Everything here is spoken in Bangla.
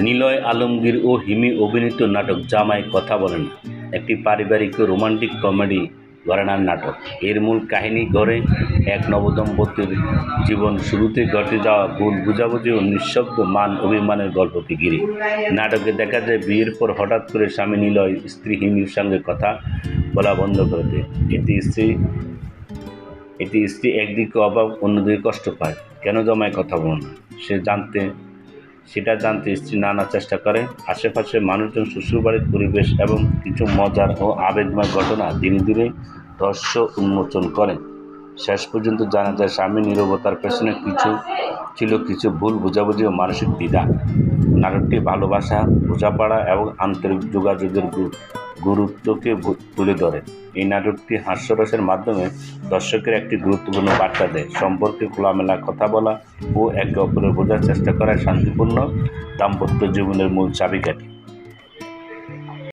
নিলয় আলমগীর ও হিমি অভিনীত নাটক জামাই কথা বলে না। একটি পারিবারিক রোমান্টিক কমেডি ঘরানার নাটক। এর মূল কাহিনী ঘরে এক নবদম্পতির জীবন। শুরুতে ঘটে যাওয়া ভুল বুঝাবুঝি ও নিঃশব্দ মান অভিমানের গল্পকে ঘিরে। নাটকে দেখা যায়, বিয়ের পর হঠাৎ করে স্বামী নিলয় স্ত্রী হিমির সঙ্গে কথা বলা বন্ধ করে দেয়। এটি স্ত্রী এটি স্ত্রী একদিকে অভাব অন্যদিকে কষ্ট পায়। কেন জমায় কথা বলো না? সে জানতে সেটা জানতে স্ত্রী নানা চেষ্টা করে। আশেপাশে মানুষজন শ্বশুরবাড়ির পরিবেশ এবং কিছু মজার ও আবেগময় ঘটনা ধীরে ধীরে রহস্য উন্মোচন করে। শেষ পর্যন্ত জানা যায়, স্বামী নিরবতার পেছনে কিছু ছিল কিছু ভুল বোঝাবুঝি ও মানসিক দ্বিধা। নাটকটি ভালোবাসা, বোঝাপড়া এবং আন্তরিক যোগাযোগের গু- গুরুত্বকে তুলে ধরে। এই নাটকটি হাস্যরসের মাধ্যমে দর্শকের একটি গুরুত্বপূর্ণ বার্তা দেয়। সম্পর্কে খোলামেলা কথা বলা ও একে অপরের বোঝার চেষ্টা করা শান্তিপূর্ণ দাম্পত্য জীবনের মূল চাবিকাঠি।